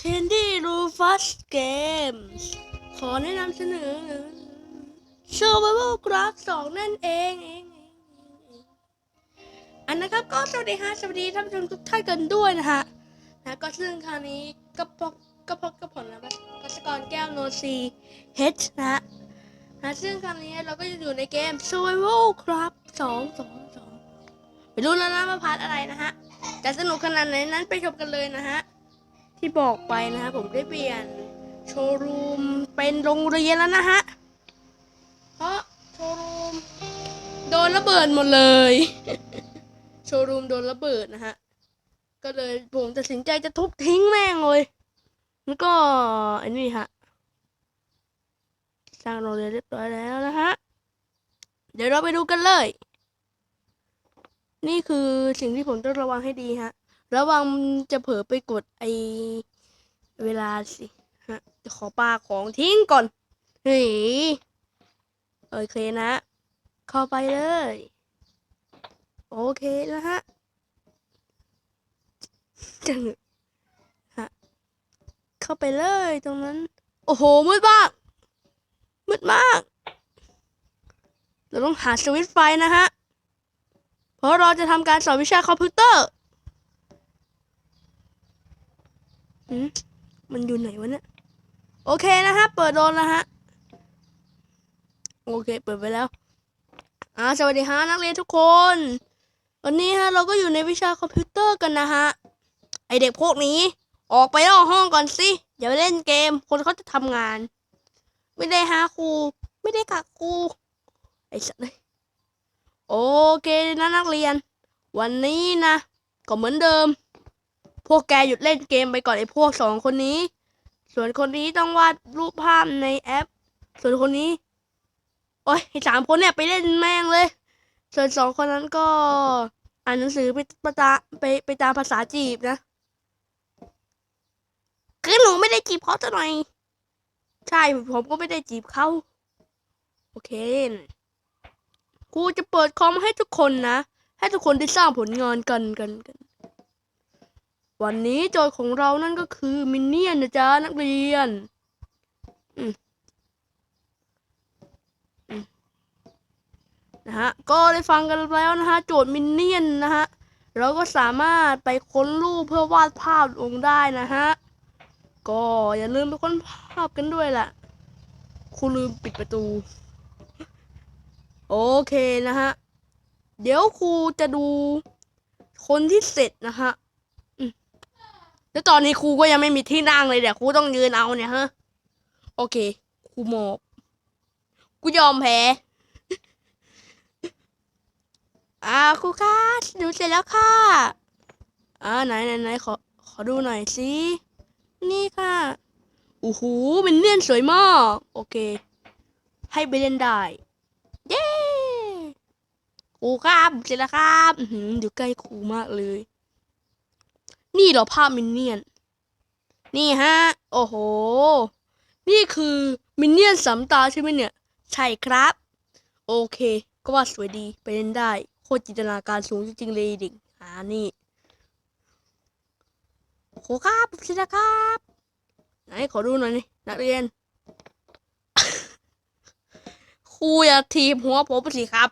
เชนดี้รูฟัสเกมขอแนะนำเสนอเชอร์ไวเวอร์กราฟสองนั่นเองเองเองนนะครับก็สวัสดีฮะสวัสดีท่านผู้ชมทุกท่านกันด้วยนะฮะนะก็ซึ่งคราวนี้ก็พบก็พบกับผมนะพัศกรแก้วโนซีเฮดนะฮะนะซึ่งคราวนี้เราก็จะอยู่ในเกม Survival Craft 2 2 2ไม่รู้แล้วนะมาพาร์ทอะไรนะฮะจะสนุกขนาดไหนนั้นไปชมกันเลยนะฮะ ที่บอกไปนะฮะผมได้เปลี่ยนโชว์รูมเป็นโรงเรียนแล้วนะฮะ เพราะโชว์รูมโดนระเบิดหมดเลย โชว์รูมโดนระเบิดนะฮะ ก็เลยผมตัดสินใจจะทุบทิ้งแม่งเลยแล้วก็ไอ้นี่ฮะสร้างโรงเรียนเรียบร้อยแล้วนะฮะ เดี๋ยวเราไปดูกันเลย นี่คือสิ่งที่ผมต้องระวังให้ดีฮะ ระวังจะเผลอไปกดไอเวลาสิฮะจะขอปลาของทิ้งก่อนเฮ้ยโอเคนะ เข้าไปเลย โอเคนะฮะจังฮะเข้าไปเลยตรงนั้น โอ้โหมืดมากมืดมาก เราต้องหาสวิตช์ไฟนะฮะ เพราะเราจะทำการสอนวิชาคอมพิวเตอร์ อืมมันอยู่ไหนวะเนี่ย โอเคนะฮะ เปิดโดนแล้วฮะ โอเค เปิดไปแล้ว อ่า สวัสดีฮะนักเรียนทุกคน วันนี้ฮะ เราก็อยู่ในวิชาคอมพิวเตอร์กันนะฮะ ไอเด็กพวกนี้ ออกไปนอกห้องก่อนสิ อย่าไปเล่นเกม คนเขาจะทำงาน ไม่ได้หาครู ไม่ได้กักครู ไอสัตว์เลยโอเคนะนักเรียน วันนี้นะ ก็เหมือนเดิม พวกแกหยุดเล่นเกมไปก่อนไอ้พวกสองคนนี้ ส่วนคนนี้ต้องวาดรูปภาพในแอป ส่วนคนนี้ โอ้ยไอ้สามคนเนี่ยไปเล่นแม่งเลย ส่วนสองคนนั้นก็ อ่านหนังสือไปประตาไปไปตามภาษาจีบนะ คือหนูไม่ได้จีบเขาจะหน่อย ใช่ผมก็ไม่ได้จีบเขาโอเคครูจะเปิดคอมให้ทุกคนนะ ให้ทุกคนได้สร้างผลงานกันกันกัน วันนี้โจทย์ของเรานั่นก็คือมินเนี่ยนนะจ๊ะนักเรียน นะฮะ ก็ได้ฟังกันแล้วนะฮะ โจทย์มินเนี่ยนนะฮะ เราก็สามารถไปค้นรูปเพื่อวาดภาพลงได้นะฮะ ก็อย่าลืมไปค้นภาพกันด้วยล่ะครูลืมปิดประตู โอเคนะฮะ เดี๋ยวครูจะดูคนที่เสร็จนะฮะ แล้วตอนนี้ครูก็ยังไม่มีที่นั่งเลยเดี๋ยวครูต้องยืนเอาเนี่ยฮะ โอเคครูหมอบกูยอมแพ้อ่าครูคะหนูเสร็จแล้วค่ะอ่าไหนไหนไหนขอขอดูหน่อยสินี่ค่ะโอ้โหเป็นเนียนสวยมาก โอเค ให้ไปเล่นได้ เย้ครูครับเสร็จแล้วครับอือหืออยู่ใกล้ครูมากเลย นี่เหรอภาพมินเนี่ยน นี่ฮะ โอ้โห นี่คือมินเนี่ยนสามตาใช่ไหมเนี่ย ใช่ครับ โอเค ก็ว่าสวยดีไปเล่นได้ โคตรจินตนาการสูงจริงๆเลยด็กอ่านี่โหครับสินะครับ ไหนขอดูหน่อยนี่นักเรียนครูอย่าทีบหัวผมสิครับ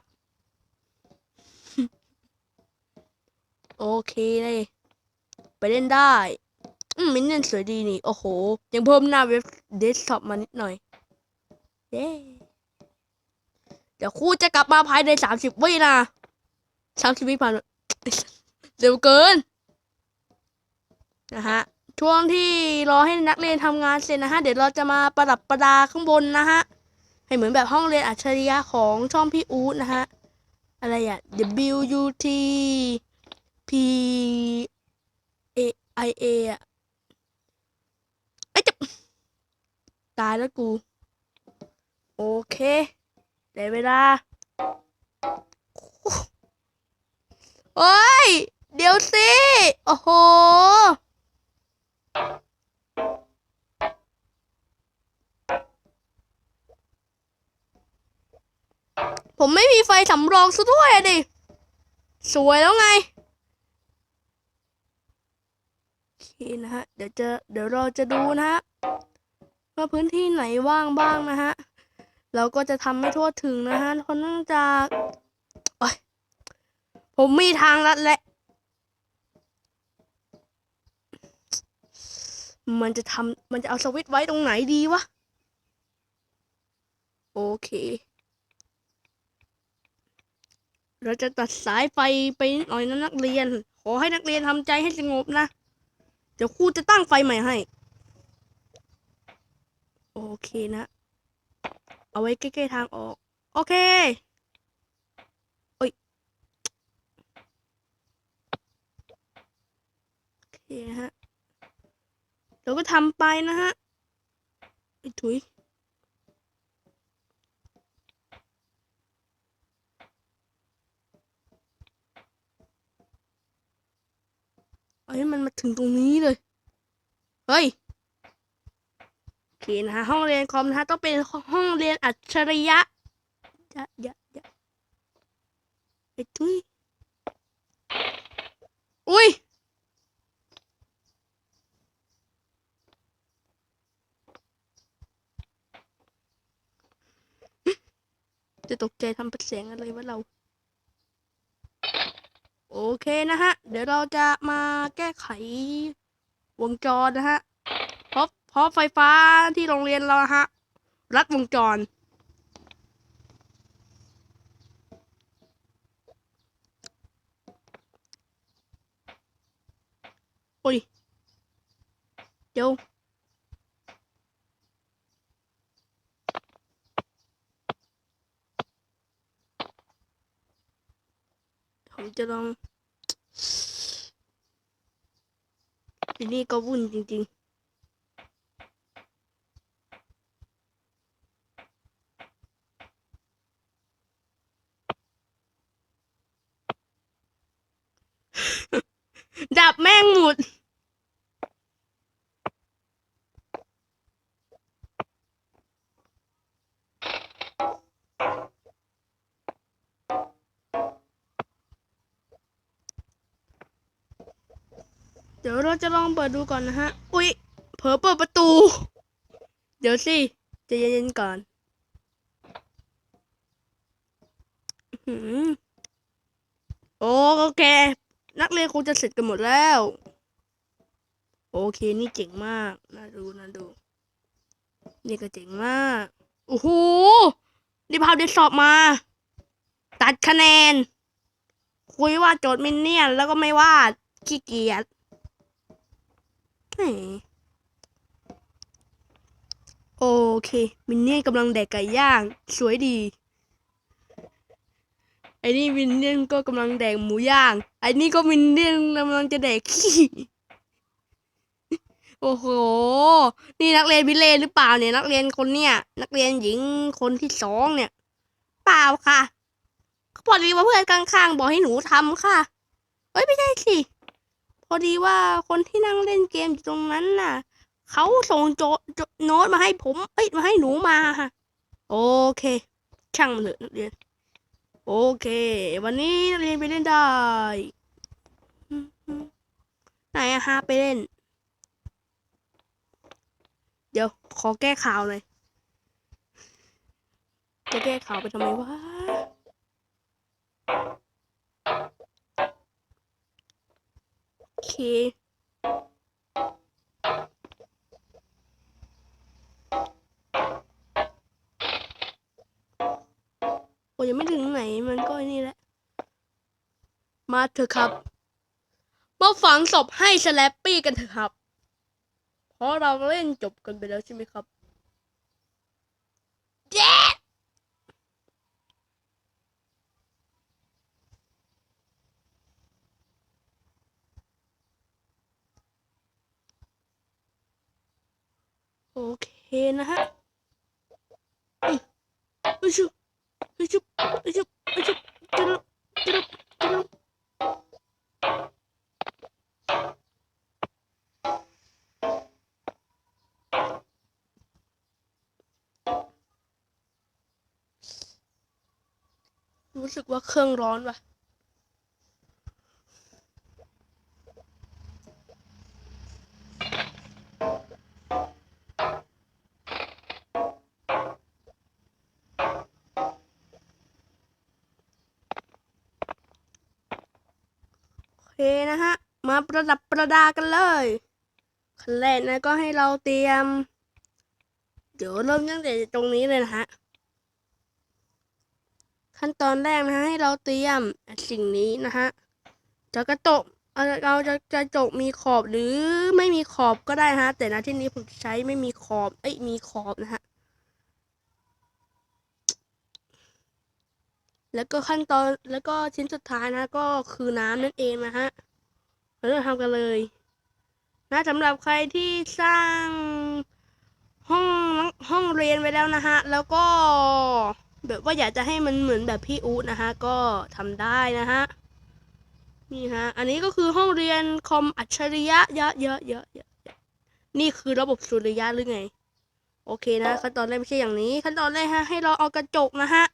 โอเคเลย เล่นได้ อืมมินเนี่ยนสวยดีนี่ โอ้โห ยังเพิ่มหน้าเว็บเดสก์ท็อปมานิดหน่อย เย้ เดี๋ยวครูจะกลับมาภายในสามสิบวินะสามสิบวิผ่านเร็วเกิน นะฮะ ช่วงที่รอให้นักเรียนทำงานเสร็จนะฮะ เดี๋ยวเราจะมาประดับประดาข้างบนนะฮะ ให้เหมือนแบบห้องเรียนอัจฉริยะของช่องพี่อู๊ดนะฮะ อะไรอะ W U T P A I A อะไอ้ยจะตายแล้วกู โอเคได้เวลา โอ้ย เดี๋ยวสิ โอ้โหผมไม่มีไฟสำรองซะด้วยอะดิ สวยแล้วไง โอเค นะฮะ เดี๋ยวจะเดี๋ยวเราจะดูนะฮะว่าพื้นที่ไหนว่างบ้างนะฮะ เราก็จะทำให้ทั่วถึงนะฮะเพราะเนื่องจากโอ๊ยผมมีทางลัดแหละ มันจะทำมันจะเอาสวิตช์ไว้ตรงไหนดีวะ โอเค เราจะตัดสายไฟไปนิดหน่อยนะนักเรียน ขอให้นักเรียนทำใจให้สงบนะ เดี๋ยวครูจะตั้งไฟใหม่ให้ โอเคนะ เอาไว้ใกล้ๆทางออก โอเคโอ้ยโอเคฮะเราก็ทำไปนะฮะไอ้ถุย เอาให้มันมาถึงตรงนี้เลย เฮ้ยโอเคนะฮะห้องเรียนคอมนะฮะต้องเป็นห้องเรียนอัจฉริยะยะยะยะไอ้ทุยอุ้ยจะตกใจทำเป็นเสียงอะไรวะเรา โอเคนะฮะ เดี๋ยวเราจะมาแก้ไขวงจรนะฮะเพราะเพราะไฟฟ้าที่โรงเรียนเราฮะ รัดวงจร โอ้ย เดี๋ยวผมจะลอง ทีนี่ก็วุ่นจริง ๆดับแม่งหมด จะลองเปิดดูก่อนนะฮะ อุ๊ย เผลอเปิดประตู เดี๋ยวสิจะเย็นๆก่อนอื้อหือโอเค นักเรียนคงจะเสร็จกันหมดแล้ว โอเค นี่เจ๋งมาก น่าดูน่าดู นี่ก็เจ๋งมาก โอ้โหนี่พาเดสอบมา ตัดคะแนน คุยว่าโจทย์มินเนี่ยนแล้วก็ไม่วาดขี้เกียจ แหมโอเค มินเนี่ยนกำลังแดกไก่ย่าง สวยดี ไอ้นี่มินเนี่ยนก็กำลังแดกหมูย่าง ไอ้นี่ก็มินเนี่ยนกำลังจะแดกขี้โอ้โห นี่นักเรียนวิเลนหรือเปล่าเนี่ย นักเรียนคนเนี่ย นักเรียนหญิงคนที่สองเนี่ย เปล่าค่ะพอดีว่าเพื่อนข้างๆบอกให้หนูทำค่ะ เอ้ยไม่ใช่สิ พอดีว่าคนที่นั่งเล่นเกมอยู่ตรงนั้นน่ะเขาส่งโจโจโน้ตมาให้ผม เอ้ยมาให้หนูมาค่ะโอเค ช่างมันเถอะนักเรียน โอเค วันนี้นักเรียนไปเล่นได้ไหนอะฮะไปเล่น เดี๋ยวขอแก้ข่าวหน่อยจะแก้ข่าวไปทำไมวะ เคโอ้ยังไม่ถึงไหนมันก็นี่แหละ มาเถอะครับ มาฝังศพให้สแลปปี้กันเถอะครับ เพราะเราเล่นจบกันไปแล้วใช่ไหมครับ โอเคนะฮะอืมอุ๊ยชุบอุ๊ยชุบอุ๊ยชุบอุ๊ยชุจุ๊บจุ๊บจุ๊บรู้สึกว่าเครื่องร้อนว่ะ มาประดับประดากันเลยขั้นแรกนะก็ให้เราเตรียม เดี๋ยวเริ่มตั้งแต่ตรงนี้เลยนะฮะ ขั้นตอนแรกนะฮะให้เราเตรียมสิ่งนี้นะฮะจะกระจกเอาเราจะกระจกมีขอบหรือไม่มีขอบก็ได้นะฮะ แต่ในที่นี้ผมใช้ไม่มีขอบเอ้ยมีขอบนะฮะแล้วก็ขั้นตอนแล้วก็ชิ้นสุดท้ายนะก็คือน้ำนั่นเองนะฮะ เราจะทำกันเลยนะสำหรับใครที่สร้างห้องห้องเรียนไว้แล้วนะฮะ แล้วก็แบบว่าอยากจะให้มันเหมือนแบบพี่อู๊ดนะฮะ ก็ทำได้นะฮะ นี่ฮะ อันนี้ก็คือห้องเรียนคอมอัจฉริยะเยอะเยอะเยอะเยอะเยอะนี่คือระบบสุริยะหรือไง โอเคนะ ขั้นตอนแรกไม่ใช่อย่างนี้ ขั้นตอนแรกฮะให้เราเอากระจกนะฮะ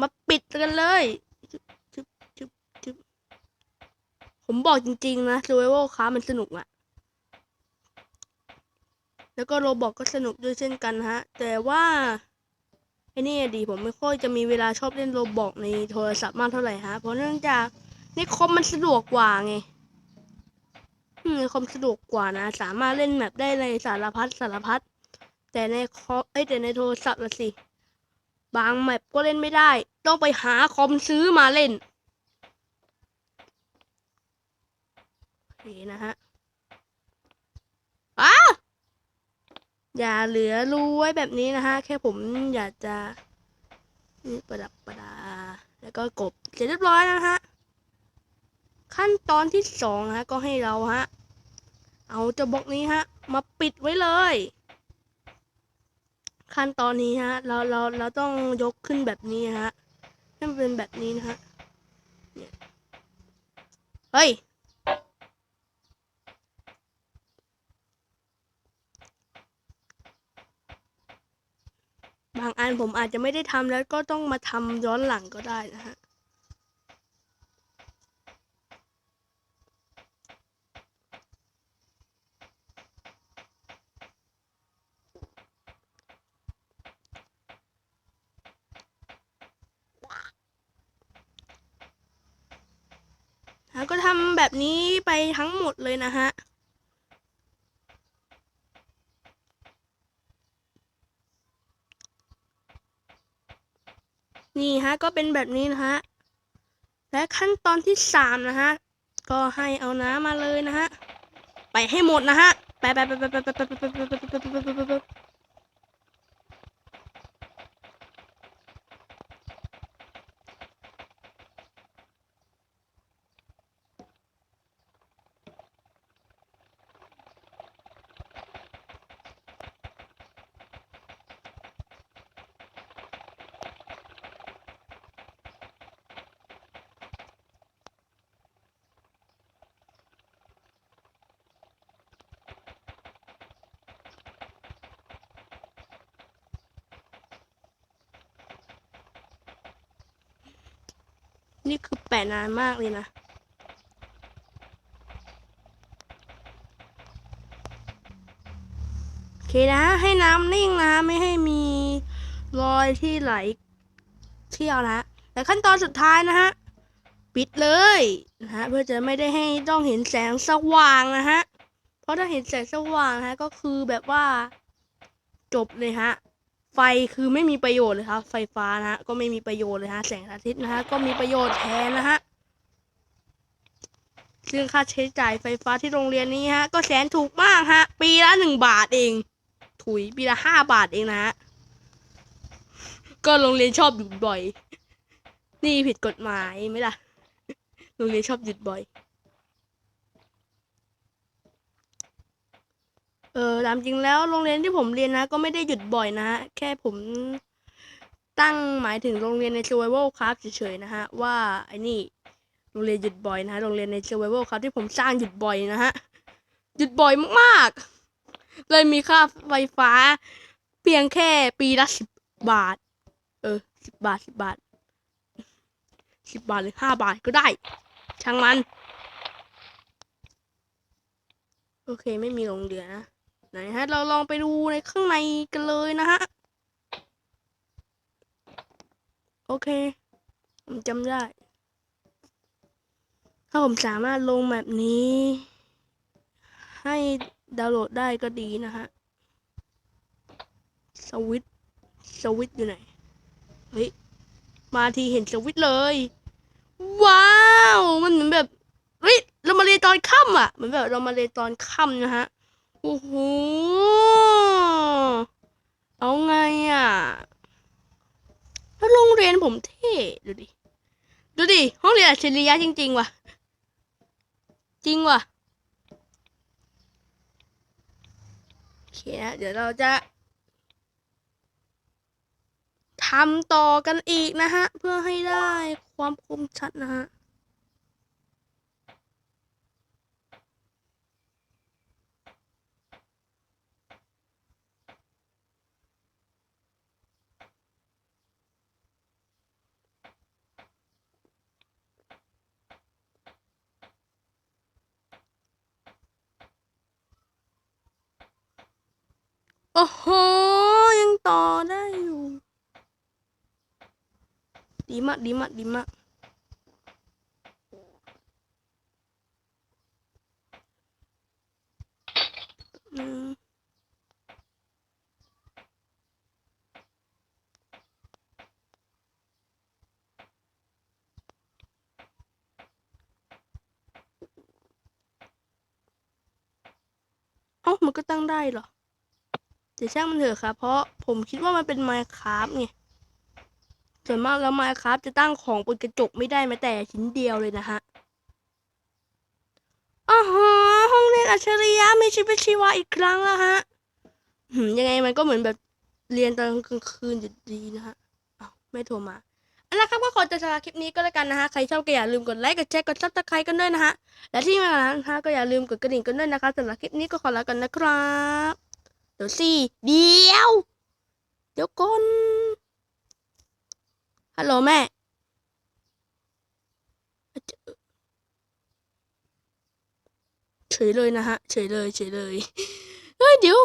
มาปิดกันเลยชึบชึบชึบชึบ ผมบอกจริง ๆ นะ Survival ค้ามันสนุกอะแล้วก็โรบอกก็สนุกด้วยเช่นกันฮะ แต่ว่าไอ้นี่ดีผมไม่ค่อยจะมีเวลาชอบเล่นโรบอกในโทรศัพท์มากเท่าไหร่ฮะ เพราะเนื่องจากในคอมมันสะดวกกว่าไงในคอมสะดวกกว่านะ สามารถเล่นแมปได้ในสารพัดสารพัดแต่ในคอมเอ้แต่ในโทรศัพท์ละสิ บางแมปก็เล่นไม่ได้ ต้องไปหาคอมซื้อมาเล่น โอเคนะฮะอ้าอย่าเหลือรูไว้แบบนี้นะฮะ แค่ผมอยากจะนี่ประดับประดา แล้วก็กบเสร็จเรียบร้อยแล้วนะฮะ ขั้นตอนที่สองนะฮะ ก็ให้เราฮะ เอาเจ้าบล็อกนี้ฮะ มาปิดไว้เลย ขั้นตอนนี้ฮะ เราเราเราต้องยกขึ้นแบบนี้ฮะให้มันเป็นแบบนี้นะฮะเฮ้ย บางอันผมอาจจะไม่ได้ทำแล้วก็ต้องมาทำย้อนหลังก็ได้นะฮะแล้วก็ทำแบบนี้ไปทั้งหมดเลยนะฮะะก็เป็นแบบนี้นะฮะและขั้นตอนที่สามนะฮะก็ให้เอาน้ำมาเลยนะฮะไปให้หมดนะฮะไปไปไปไปไปไปไปไปไปไป นี่คือแปะนานมากเลยนะ โอเคนะ ให้น้ำนิ่งนะ ไม่ให้มีรอยที่ไหลเที่ยวนะ แต่ขั้นตอนสุดท้ายนะฮะ ปิดเลยนะฮะ เพื่อจะไม่ได้ให้ต้องเห็นแสงสว่างนะฮะ เพราะถ้าเห็นแสงสว่างนะฮะ ก็คือแบบว่าจบเลยฮะ ไฟคือไม่มีประโยชน์เลยครับ ไฟฟ้านะฮะก็ไม่มีประโยชน์เลยฮะแสงอาทิตย์นะฮะก็มีประโยชน์แทนนะฮะซึ่งค่าใช้จ่ายไฟฟ้าที่โรงเรียนนี้ฮะ ก็แสนถูกมากฮะ ปีละหนึ่งบาทเอง ถุยปีละห้าบาทเองนะฮะ ก็โรงเรียนชอบหยุดบ่อย นี่ผิดกฎหมายไหมล่ะ โรงเรียนชอบหยุดบ่อย เออตามจริงแล้วโรงเรียนที่ผมเรียนนะ ก็ไม่ได้หยุดบ่อยนะฮะ แค่ผมตั้งหมายถึงโรงเรียนใน survival craft เฉยๆนะฮะ ว่าไอ้นี่โรงเรียนหยุดบ่อยนะฮะโรงเรียนใน survival craft ที่ผมสร้างหยุดบ่อยนะฮะหยุดบ่อยมากๆ เลยมีค่าไฟฟ้า เพียงแค่ปีละสิบบาท เออสิบบาทสิบบาทสิบบาทหรือห้าบาทก็ได้ ช่างมัน โอเคไม่มีลงเรือนะ ไหนฮะ เราลองไปดูในข้างในกันเลยนะฮะ โอเค ผมจำได้ ถ้าผมสามารถลงแบบนี้ ให้ดาวน์โหลดได้ก็ดีนะฮะ สวิตสวิตอยู่ไหน เฮ้ย มาทีเห็นสวิตเลย ว้าว มันเหมือนแบบเฮ้ยเรามาเรียนตอนค่ำอะ เหมือนแบบเรามาเรียนตอนค่ำนะฮะ โอ้โห เอาไงอะแล้วโรงเรียนผมเท่ ดูดิ ดูดิ ห้องเรียนอัจฉริยะจริง ๆ ว่ะ จริงว่ะโอเคนะเดี๋ยวเราจะทำต่อกันอีกนะฮะ เพื่อให้ได้ความคมชัดนะฮะ อ้โห ยังต่อได้อยู่ ดีมาก ดีมาก ดีมากอืมเอ้ามันก็ตั้งได้เหรอ แต่ช่างมันเถอะครับ เพราะผมคิดว่ามันเป็น Minecraft ไงส่วนมากแล้ว Minecraft จะตั้งของบนกระจกไม่ได้แม้แต่ชิ้นเดียวเลยนะฮะอ๋อฮะห้องเรียนอัจฉริยะมีชีวิตชีวาอีกครั้งแล้วฮะยังไงมันก็เหมือนแบบเรียนตอนกลางคืนอยู่ดีนะฮะอ้าวไม่โทรมาเอาละครับก็ขอจะสำหรับคลิปนี้ก็แล้วกันนะฮะ ใครชอบก็อย่าลืมกดไลค์ กดแชร์ กดซับสไครต์กันด้วยนะฮะ และที่มาแล้วนะฮะก็อย่าลืมกดกระดิ่งกันด้วยนะคะสำหรับคลิปนี้ก็ขอลากันนะครับ ดี๋ยวสิเดี๋ยว เดี๋ยวก่อนฮัลโหลแม่เฉยเลยนะฮะเฉยเลยเฉยเลยเฮ้ยเดี๋ยว